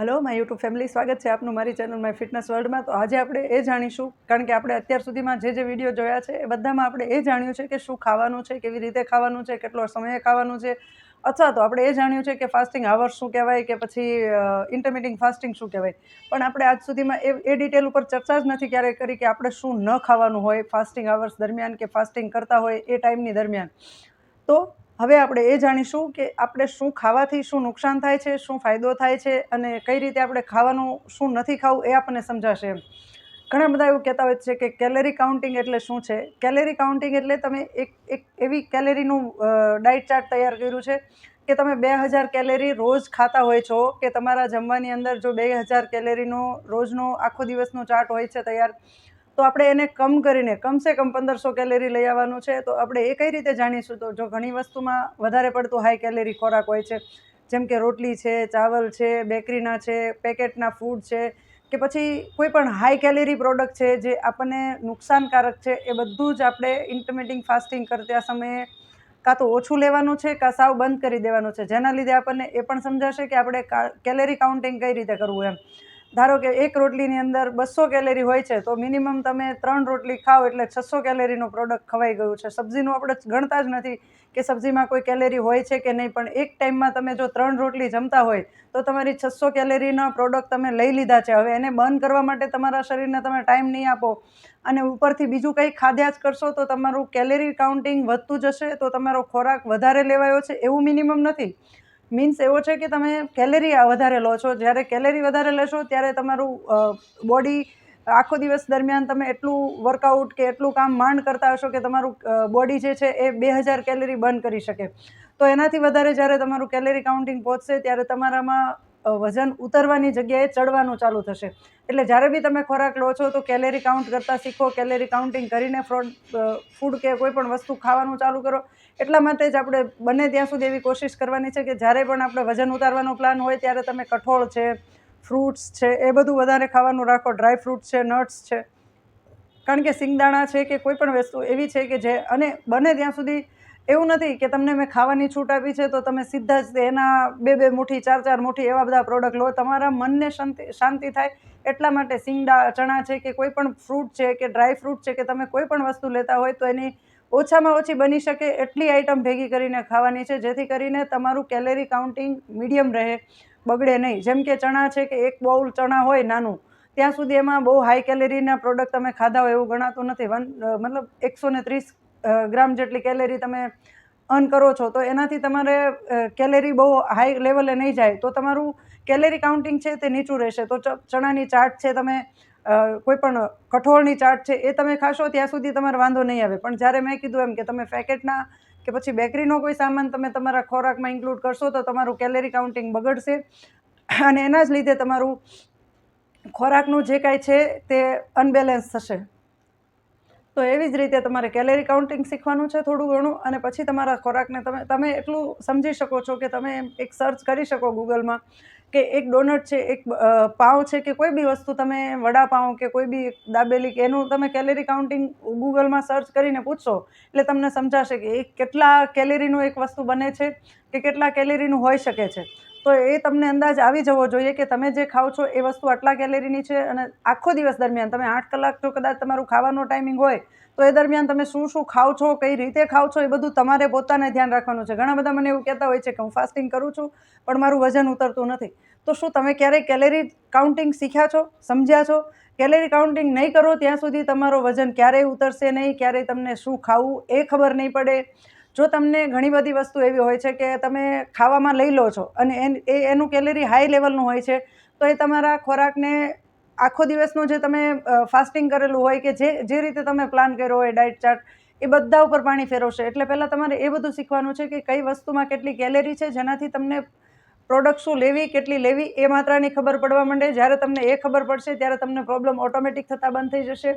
Hello my YouTube family, સ્વાગત છે આપનું મારી ચેનલ માય ફિટનેસ વર્લ્ડમાં. તો આજે આપણે એ જાણીશું, કારણ કે આપણે અત્યાર સુધીમાં જે જે વીડિયો જોયા છે, એ બધામાં આપણે એ જાણ્યું છે કે શું ખાવાનું છે, કેવી રીતે ખાવાનું છે, કેટલો સમયે ખાવાનું છે. અથવા તો આપણે એ જાણ્યું છે કે ફાસ્ટિંગ આવર્સ શું કહેવાય કે પછી ઇન્ટરમીડિંગ ફાસ્ટિંગ શું કહેવાય. પણ આપણે આજ સુધીમાં એ એ ડિટેલ ઉપર ચર્ચા જ નથી ક્યારેય કરી કે આપણે શું ન ખાવાનું હોય ફાસ્ટિંગ આવર્સ દરમિયાન કે ફાસ્ટિંગ કરતા હોય એ ટાઈમની દરમિયાન. તો હવે આપણે એ જાણીશું કે આપણે શું ખાવાથી શું નુકસાન થાય છે, શું ફાયદો થાય છે અને કઈ રીતે આપણે ખાવાનું શું નથી ખાવું એ આપણને સમજાશે એમ. ઘણા બધા એવું કહેતા હોય છે કે કેલેરી કાઉન્ટિંગ એટલે શું છે? કેલેરી કાઉન્ટિંગ એટલે તમે એક એક એવી કેલેરીનું ડાયટ ચાર્ટ તૈયાર કર્યું છે કે તમે બે હજાર કેલેરી રોજ ખાતા હોય છો કે તમારા જમવાની અંદર જો બે હજાર કેલેરીનો રોજનો આખો દિવસનો ચાર્ટ હોય છે તૈયાર તો આપણે એને કમ કરીને, કમસે કમ પંદરસો કેલેરી લઈ આવવાનું છે. તો આપણે એ કઈ રીતે જાણીશું? તો જો ઘણી વસ્તુમાં વધારે પડતું હાઈ કેલેરી ખોરાક હોય છે, જેમ કે રોટલી છે, ચાવલ છે બેકરીના છે, પેકેટના ફૂડ છે, કે પછી કોઈ પણ હાઈ કેલેરી પ્રોડક્ટ છે જે આપણને નુકસાનકારક છે, એ બધું જ આપણે ઇન્ટરમિટિંગ ફાસ્ટિંગ કરતા સમયે કાં તો ઓછું લેવાનું છે, કાં સાવ બંધ કરી દેવાનું છે. જેના લીધે આપણને એ પણ સમજાશે કે આપણે કેલેરી કાઉન્ટિંગ કઈ રીતે કરવું એમ. ધારો કે એક રોટલીની અંદર બસો કેલેરી હોય છે, તો મિનિમમ તમે ત્રણ રોટલી ખાઓ એટલે છસો કેલેરીનું પ્રોડક્ટ ખવાઈ ગયું છે. સબ્જીનું આપણે ગણતા જ નથી કે સબ્જીમાં કોઈ કેલેરી હોય છે કે નહીં, પણ એક ટાઈમમાં તમે જો ત્રણ રોટલી જમતા હોય, તો તમારી છસો કેલેરીના પ્રોડક્ટ તમે લઈ લીધા છે. હવે એને બંધ કરવા માટે તમારા શરીરને તમે ટાઈમ નહીં આપો અને ઉપરથી બીજું કંઈ ખાધ્યા જ કરશો તો તમારું કેલેરી કાઉન્ટિંગ વધતું જશે, તો તમારો ખોરાક વધારે લેવાયો છે, એવું મિનિમમ નથી. મીન્સ એવો છે કે તમે કેલેરી વધારે લો છો. જ્યારે કેલેરી વધારે લેશો ત્યારે તમારું બોડી આખો દિવસ દરમિયાન તમે એટલું વર્કઆઉટ કે એટલું કામ માંડ કરતા હશો કે તમારું બોડી જે છે એ બે હજાર કેલેરી બર્ન કરી શકે. તો એનાથી વધારે જ્યારે તમારું કેલેરી કાઉન્ટિંગ પહોંચશે ત્યારે તમારામાં વજન ઉતરવાની જગ્યાએ ચડવાનું ચાલુ થશે. એટલે જ્યારે બી તમે ખોરાક લો છો તો કેલેરી કાઉન્ટ કરતાં શીખો, કેલેરી કાઉન્ટિંગ કરીને ફ્રોડ ફૂડ કે કોઈ પણ વસ્તુ ખાવાનું ચાલુ કરો. એટલા માટે જ આપણે બને ત્યાં સુધી એવી કોશિશ કરવાની છે કે જ્યારે પણ આપણે વજન ઉતારવાનો પ્લાન હોય ત્યારે તમે કઠોળ છે, ફ્રૂટ્સ છે, એ બધું વધારે ખાવાનું રાખો. ડ્રાય ફ્રૂટ છે, નટ્સ છે. કારણ કે સિંગદાણા છે કે કોઈ પણ વસ્તુ એવી છે કે જે અને બને ત્યાં સુધી એવું નથી કે તમને મેં ખાવાની છૂટ આપી છે તો તમે સીધા જ એના બે બે મુઠ્ઠી, ચાર ચાર મુઠ્ઠી એવા બધા પ્રોડક્ટ લો. તમારા મનને શાંતિ શાંતિ થાય. એટલા માટે સિંગડા, ચણા છે કે કોઈ પણ ફ્રૂટ છે કે ડ્રાય ફ્રૂટ છે કે તમે કોઈ પણ વસ્તુ લેતા હોય તો એની ઓછામાં ઓછી બની શકે એટલી આઈટમ ભેગી કરીને ખાવાની છે, જેથી કરીને તમારું કેલેરી કાઉન્ટિંગ મીડિયમ રહે, બગડે નહીં. જેમ કે ચણા છે કે એક બાઉલ ચણા હોય નાનું, ત્યાં સુધી એમાં બહુ હાઈ કેલેરીના પ્રોડક્ટ તમે ખાધા હોય એવું ગણાતું નથી. વન મતલબ એકસો ને ત્રીસ ગ્રામ જેટલી કેલેરી તમે અર્ન કરો છો, તો એનાથી તમારે કેલેરી બહુ હાઈ લેવલે નહીં જાય. તો તમારું કેલેરી કાઉન્ટિંગ છે તે નીચું રહેશે. તો ચણાની ચાટ છે તમે કોઈ પણ કઠોળની ચાટ છે એ તમે ખાશો ત્યાં સુધી તમારે વાંધો નહીં આવે. પણ જ્યારે મેં કીધું એમ કે તમે પેકેટના કે પછી બેકરીનો કોઈ સામાન તમે તમારા ખોરાકમાં ઇન્ક્લુડ કરશો, તો તમારું કેલેરી કાઉન્ટિંગ બગડશે. અને એના જ લીધે તમારું ખોરાકનું જે કાંઈ છે તે અનબેલેન્સ થશે. તો એવી જ રીતે તમારે કેલેરી કાઉન્ટિંગ શીખવાનું છે થોડું ઘણું અને પછી તમારા ખોરાકને તમે તમે એટલું સમજી શકો છો કે તમે એક સર્ચ કરી શકો ગૂગલમાં કે એક ડોનટ છે, એક પાઉં છે કે કોઈ બી વસ્તુ તમે વડાપાઉં કે કોઈ બી દાબેલી કે એનું તમે કેલેરી કાઉન્ટિંગ ગૂગલમાં સર્ચ કરીને પૂછશો એટલે તમને સમજાશે કે એ કેટલા કેલેરીનું એક વસ્તુ બને છે કે કેટલા કેલેરીનું હોઈ શકે છે. તો એ તમને અંદાજ આવી જવો જોઈએ કે તમે જે ખાઓ છો એ વસ્તુ આટલા કેલેરીની છે અને આખો દિવસ દરમિયાન તમે આઠ કલાક જો કદાચ તમારું ખાવાનો ટાઈમિંગ હોય, તો એ દરમિયાન તમે શું શું ખાઓ છો, કઈ રીતે ખાઓ છો એ બધું તમારે પોતાને ધ્યાન રાખવાનું છે. ઘણા બધા મને એવું કહેતા હોય છે કે હું ફાસ્ટિંગ કરું છું, પણ મારું વજન ઉતરતું નથી. તો શું તમે ક્યારેય કેલેરી કાઉન્ટિંગ શીખ્યા છો, સમજ્યા છો? કેલેરી કાઉન્ટિંગ નહીં કરો ત્યાં સુધી તમારો વજન ક્યારેય ઉતરશે નહીં, ક્યારેય તમને શું ખાવું એ ખબર નહીં પડે. જો તમને ઘણી બધી વસ્તુ એવી હોય છે કે તમે ખાવામાં લઈ લો છો અને એ એનું કેલેરી હાઈ લેવલનું હોય છે, તો એ તમારા ખોરાકને આખો દિવસનું જે તમે ફાસ્ટિંગ કરેલું હોય કે જે જે રીતે તમે પ્લાન કર્યો હોય ડાયટ ચાર્ટ એ બધા ઉપર પાણી ફેરવશે. એટલે પહેલાં તમારે એ બધું શીખવાનું છે કે કઈ વસ્તુમાં કેટલી કેલેરી છે, જેનાથી તમને પ્રોડક્ટ શું લેવી, કેટલી લેવી, એ માત્રાની ખબર પડવા માંડે. જ્યારે તમને એ ખબર પડશે, ત્યારે તમને પ્રોબ્લેમ ઓટોમેટિક થતાં બંધ થઈ જશે.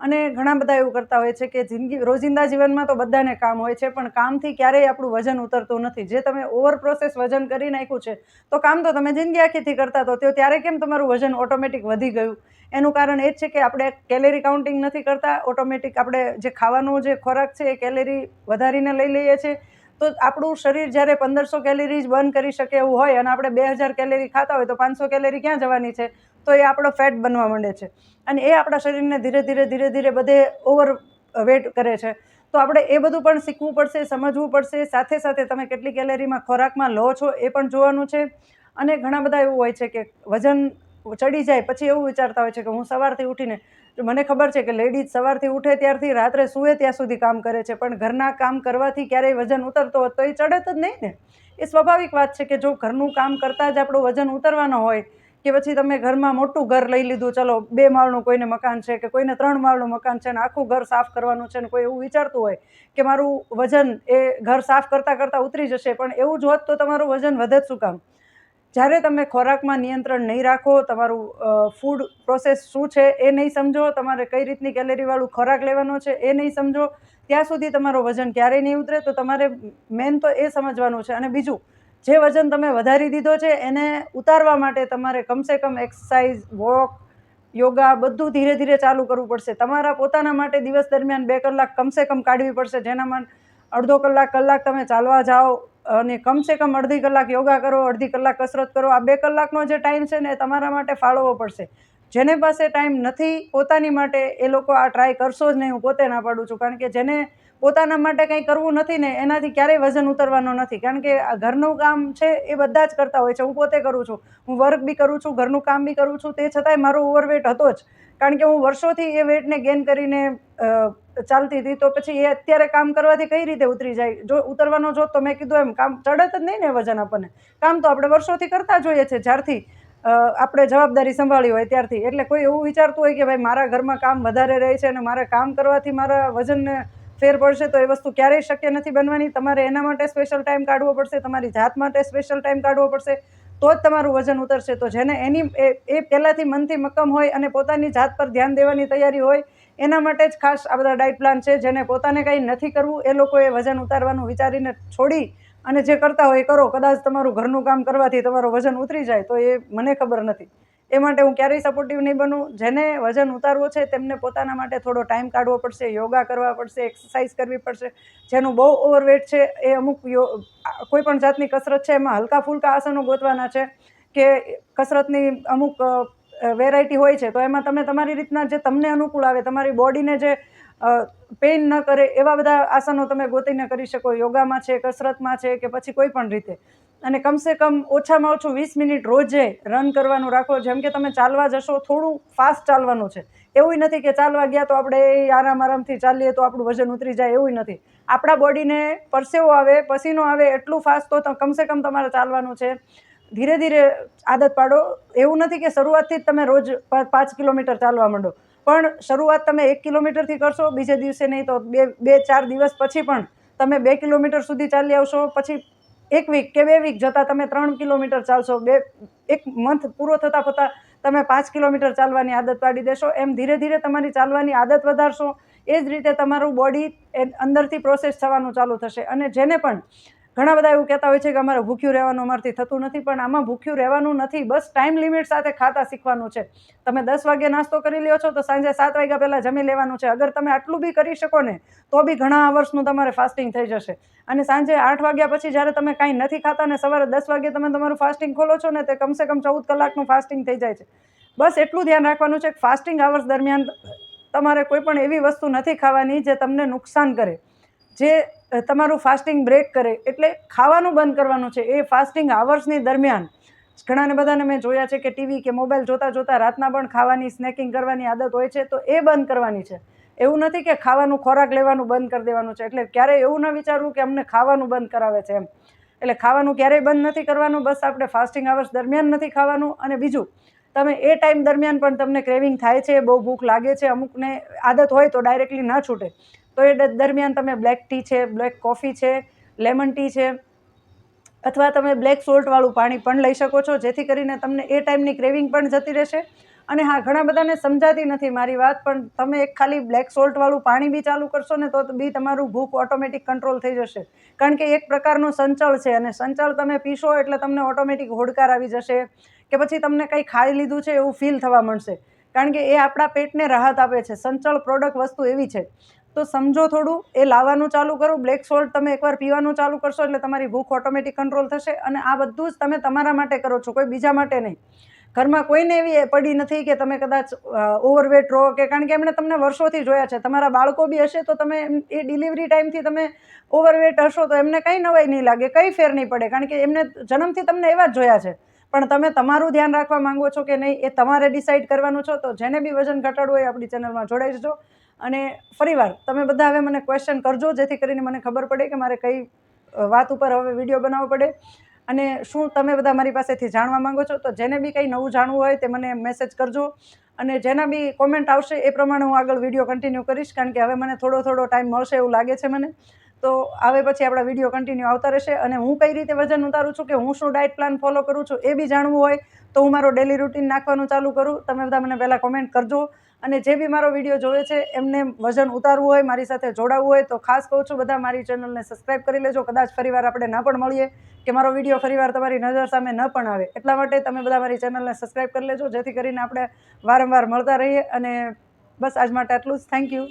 અને ઘણા બધા એવું કરતા હોય છે કે જિંદગી, રોજિંદા જીવનમાં તો બધાને કામ હોય છે, પણ કામથી ક્યારેય આપણું વજન ઉતરતું નથી. જે તમે ઓવર પ્રોસેસ વજન કરી નાખ્યું છે, તો કામ તો તમે જિંદગી આખીથી કરતા તો તે ત્યારે કેમ તમારું વજન ઓટોમેટિક વધી ગયું? એનું કારણ એ જ છે કે આપણે કેલેરી કાઉન્ટિંગ નથી કરતા. ઓટોમેટિક આપણે જે ખાવાનું જે ખોરાક છે, એ કેલેરી વધારીને લઈ લઈએ છીએ. તો આપણું શરીર જ્યારે પંદરસો કેલેરી જ બર્ન કરી શકે એવું હોય અને આપણે બે હજાર કેલેરી ખાતા હોય તો પાંચસો કેલેરી ક્યાં જવાની છે? તો એ આપણો ફેટ બનવા માંડે છે. અને એ આપણા શરીરને ધીરે ધીરે ધીરે ધીરે બધે ઓવર વેટ કરે છે. તો આપણે એ બધું પણ શીખવું પડશે, સમજવું પડશે. સાથે સાથે તમે કેટલી કેલેરીમાં ખોરાકમાં લો છો એ પણ જોવાનું છે. અને ઘણા બધા એવું હોય છે કે વજન ચડી જાય, પછી એવું વિચારતા હોય છે કે હું સવારથી ઉઠીને મને ખબર છે કે લેડીઝ સવારથી ઉઠે ત્યારથી રાત્રે સૂવે ત્યાં સુધી કામ કરે છે. પણ ઘરના કામ કરવાથી ક્યારેય વજન ઉતરતો હોત તો એ ચડત જ નહીં ને. એ સ્વાભાવિક વાત છે કે જો ઘરનું કામ કરતાં જ આપણું વજન ઉતરવાનો હોય કે પછી તમે ઘરમાં મોટું ઘર લઈ લીધું, ચલો, બે માળનું કોઈને મકાન છે કે કોઈને ત્રણ માળનું મકાન છે અને આખું ઘર સાફ કરવાનું છે ને કોઈ એવું વિચારતું હોય કે મારું વજન એ ઘર સાફ કરતાં કરતાં ઉતરી જશે, પણ એવું જ હોત તો તમારું વજન વધે જ શું કામ? જ્યારે તમે ખોરાકમાં નિયંત્રણ નહીં રાખો, તમારું ફૂડ પ્રોસેસ શું છે એ નહીં સમજો, તમારે કઈ રીતની કેલેરીવાળું ખોરાક લેવાનો છે એ નહીં સમજો, ત્યાં સુધી તમારું વજન ક્યારેય નહીં ઉતરે. તો તમારે મેન તો એ સમજવાનું છે. અને બીજું, જે વજન તમે વધારી દીધો છે એને ઉતારવા માટે તમારે કમસે કમ એક્સરસાઇઝ વોક યોગા બધું ધીરે ધીરે ચાલુ કરવું પડશે. તમારા પોતાના માટે દિવસ દરમિયાન બે કલાક કમસે કમ કાઢવી પડશે. જેનામાં અડધો કલાક કલાક તમે ચાલવા જાઓ અને કમસે કમ અડધી કલાક યોગા કરો, અડધી કલાક કસરત કરો. આ બે કલાકનો જે ટાઈમ છે ને તમારા માટે ફાળવવો પડશે. જેને પાસે ટાઈમ નથી પોતાની માટે એ લોકો આ ટ્રાય કરશો જ નહીં, હું પોતે ના પાડું છું. કારણ કે જેને પોતાના માટે કંઈ કરવું નથી ને એનાથી ક્યારેય વજન ઉતરવાનો નથી. કારણ કે આ ઘરનું કામ છે એ બધા જ કરતા હોય છે. હું પોતે કરું છું. હું વર્ક બી કરું છું, ઘરનું કામ બી કરું છું. તે છતાંય મારો ઓવરવેટ હતો જ. કારણ કે હું વર્ષોથી એ વેટને ગેન કરીને ચાલતી હતી, તો પછી એ અત્યારે કામ કરવાથી કઈ રીતે ઉતરી જાય? જો ઉતરવાનો જો તો મેં કીધું એમ, કામ ચડત જ નહીં ને વજન આપણને. કામ તો આપણે વર્ષોથી કરતા જોઈએ છે, જ્યારથી આપણે જવાબદારી સંભાળી હોય ત્યારથી. એટલે કોઈ એવું વિચારતું હોય કે ભાઈ મારા ઘરમાં કામ વધારે રહે છે અને મારે કામ કરવાથી મારા વજનને ફેર પડશે, તો એ વસ્તુ ક્યારેય શક્ય નથી બનવાની. તમારે એના માટે સ્પેશિયલ ટાઈમ કાઢવો પડશે, તમારી જાત માટે સ્પેશિયલ ટાઈમ કાઢવો પડશે. તો જ તમારું વજન ઉતરશે. તો જેને એની એ પહેલાંથી મનથી મક્કમ હોય અને પોતાની જાત પર ધ્યાન દેવાની તૈયારી હોય, એના માટે જ ખાસ આ બધા ડાયટ પ્લાન છે. જેને પોતાને કંઈ નથી કરવું, એ લોકોએ વજન ઉતારવાનું વિચારીને છોડી અને જે કરતા હોય એ કરો. કદાચ તમારું ઘરનું કામ કરવાથી તમારું વજન ઉતરી જાય, તો એ મને ખબર નથી. એ માટે હું ક્યારેય સપોર્ટિવ નહીં બનું. જેને વજન ઉતારવું છે, તેમને પોતાના માટે થોડો ટાઈમ કાઢવો પડશે યોગા કરવા પડશે એક્સરસાઇઝ કરવી પડશે. જેનું બહુ ઓવરવેટ છે, એ અમુક કોઈ પણ જાતની કસરત છે, એમાં હલકા ફૂલકા આસનો ગોતવાના છે કે કસરતની અમુક વેરાયટી હોય છે, તો એમાં તમે તમારી રીતના જે તમને અનુકૂળ આવે, તમારી બોડીને જે પેઇન ન કરે એવા બધા આસનો તમે ગોતીને કરી શકો. યોગામાં છે, કસરતમાં છે કે પછી કોઈ પણ રીતે. અને કમસે કમ ઓછામાં ઓછું વીસ મિનિટ રોજે રન કરવાનું રાખો. જેમ કે તમે ચાલવા જશો, થોડું ફાસ્ટ ચાલવાનું છે. એવું નથી કે ચાલવા ગયા તો આપણે આરામ આરામથી ચાલીએ તો આપણું વજન ઉતરી જાય, એવું નથી. આપણા બોડીને પરસેવો આવે, પસીનો આવે, એટલું ફાસ્ટ તો કમસે કમ તમારે ચાલવાનું છે. ધીરે ધીરે આદત પાડો. એવું નથી કે શરૂઆતથી જ તમે રોજ પાંચ કિલોમીટર ચાલવા માંડો. પણ શરૂઆત તમે એક કિલોમીટરથી કરશો, બીજે દિવસે નહીં તો બે બે, ચાર દિવસ પછી પણ તમે બે કિલોમીટર સુધી ચાલી આવશો, પછી એક વીક કે બે વીક જતાં તમે ત્રણ કિલોમીટર ચાલશો, બે, એક મંથ પૂરો થતાં થતાં તમે પાંચ કિલોમીટર ચાલવાની આદત પાડી દેશો, એમ ધીરે ધીરે તમારી ચાલવાની આદત વધારશો, એ જ રીતે તમારું બોડી અંદરથી પ્રોસેસ થવાનું ચાલુ થશે અને જેને પણ ઘણા બધા એવું કહેતા હોય છે કે અમારે ભૂખ્યું રહેવાનું અમારથી થતું નથી, પણ આમાં ભૂખ્યું રહેવાનું નથી. બસ ટાઈમ લિમિટ સાથે ખાતા શીખવાનું છે. તમે દસ વાગે નાસ્તો કરી લ્યો છો તો સાંજે સાત વાગ્યા પહેલાં જમી લેવાનું છે. અગર તમે આટલું બી કરી શકો ને, તો બી ઘણા વર્ષનું તમારે ફાસ્ટિંગ થઈ જશે. અને સાંજે આઠ વાગ્યા પછી જ્યારે તમે કાંઈ નથી ખાતા ને સવારે દસ વાગે તમે તમારું ફાસ્ટિંગ ખોલો છો ને, તે કમસે કમ ચૌદ કલાકનું ફાસ્ટિંગ થઈ જાય છે. બસ એટલું ધ્યાન રાખવાનું છે કે ફાસ્ટિંગ આવર્સ દરમિયાન તમારે કોઈ પણ એવી વસ્તુ નથી ખાવાની જે તમને નુકસાન કરે. જે તમારું ફાસ્ટિંગ બ્રેક કરે, એટલે ખાવાનું બંધ કરવાનું છે, એ ફાસ્ટિંગ આવર્સની દરમિયાન. ઘણાને બધાને મેં જોયા છે કે ટીવી કે મોબાઈલ જોતાં જોતાં રાતના પણ ખાવાની સ્નેકિંગ કરવાની આદત હોય છે, તો એ બંધ કરવાની છે. એવું નથી કે ખાવાનું ખોરાક લેવાનું બંધ કરી દેવાનું છે, એટલે ક્યારેય એવું ન વિચારવું કે અમને ખાવાનું બંધ કરાવે છે એમ. એટલે ખાવાનું ક્યારેય બંધ નથી કરવાનું, બસ આપણે ફાસ્ટિંગ આવર્સ દરમિયાન નથી ખાવાનું અને બીજું તમે એ ટાઈમ દરમિયાન પણ તમને ક્રેવિંગ થાય છે, બહુ ભૂખ લાગે છે, અમુકને આદત હોય તો ડાયરેક્ટલી ના છૂટે. તો એ દરમિયાન તમે બ્લેક ટી છે બ્લેક કોફી છે લેમન ટી છે, અથવા તમે બ્લેક સોલ્ટવાળું પાણી પણ લઈ શકો છો, જેથી કરીને તમને એ ટાઈમની ક્રેવિંગ પણ જતી રહેશે. અને હા, ઘણા બધાને સમજાતી નથી મારી વાત, પણ તમે એક ખાલી બ્લેક સોલ્ટવાળું પાણી બી ચાલુ કરશો ને, તો બી તમારું ભૂખ ઓટોમેટિક કંટ્રોલ થઈ જશે. કારણ કે એક પ્રકારનું સંચળ છે અને સંચળ તમે પીશો એટલે તમને ઓટોમેટિક હોડકાર આવી જશે કે પછી તમને કંઈ ખાઈ લીધું છે એવું ફીલ થવા મળશે કારણ કે એ આપણા પેટને રાહત આપે છે. સંચળ પ્રોડક્ટ વસ્તુ એવી છે. તો સમજો થોડું, એ લાવવાનું ચાલુ કરો. બ્લેક સોલ્ટ તમે એકવાર પીવાનું ચાલુ કરશો એટલે તમારી ભૂખ ઓટોમેટિક કંટ્રોલ થશે અને આ બધું જ તમે તમારા માટે કરો છો, કોઈ બીજા માટે નહીં. ઘરમાં કોઈને એવી પડી નથી કે તમે કદાચ ઓવરવેટ રહો કે કારણ કે એમણે તમને વર્ષોથી જોયા છે. તમારા બાળકો બી હશે તો તમે એ ડિલિવરી ટાઈમથી તમે ઓવરવેટ હશો તો એમને કંઈ નવાઈ નહીં લાગે, કંઈ ફેર નહીં પડે. કારણ કે એમને જન્મથી તમને એવા જ જોયા છે. પણ તમે તમારું ધ્યાન રાખવા માંગો છો કે નહીં, એ તમારે ડિસાઇડ કરવાનું છો તો જેને બી વજન ઘટાડવું હોય આપણી ચેનલમાં જોડાઈ જજો અને ફરીવાર, તમે બધા હવે મને ક્વેશ્ચન કરજો, જેથી કરીને મને ખબર પડે કે મારે કઈ વાત ઉપર હવે વીડિયો બનાવવો પડે. અને શું તમે બધા મારી પાસેથી જાણવા માંગો છો, તો જેને બી કંઈ નવું જાણવું હોય તે મને મેસેજ કરજો. અને જેના બી કોમેન્ટ આવશે એ પ્રમાણે હું આગળ વીડિયો કન્ટિન્યુ કરીશ, કારણ કે હવે મને થોડો થોડો ટાઈમ મળશે એવું લાગે છે મને. તો આવે પછી આપણા વીડિયો કન્ટિન્યુ આવતા રહેશે અને હું કઈ રીતે વજન ઉતારું છું કે હું શું ડાયટ પ્લાન ફોલો કરું છું એ બી જાણવું હોય, તો હું મારો ડેલી રૂટીન નાખવાનું ચાલુ કરું. તમે બધા મને પહેલાં કોમેન્ટ કરજો. અને જે બી મારો વીડિયો જોવે છે, એમને વજન ઉતારવું હોય, મારી સાથે જોડાવવું હોય, તો ખાસ કહું છું, બધા મારી ચેનલને સબસ્ક્રાઈબ કરી લેજો. કદાચ ફરીવાર આપણે ન પણ મળીએ, કે મારો વીડિયો ફરીવાર તમારી નજર સામે ન પણ આવે. એટલા માટે તમે બધા મારી ચેનલને સબસ્ક્રાઈબ કરી લેજો, જેથી કરીને આપણે વારંવાર મળતા રહીએ. અને બસ આજ માટે આટલું જ. Thank you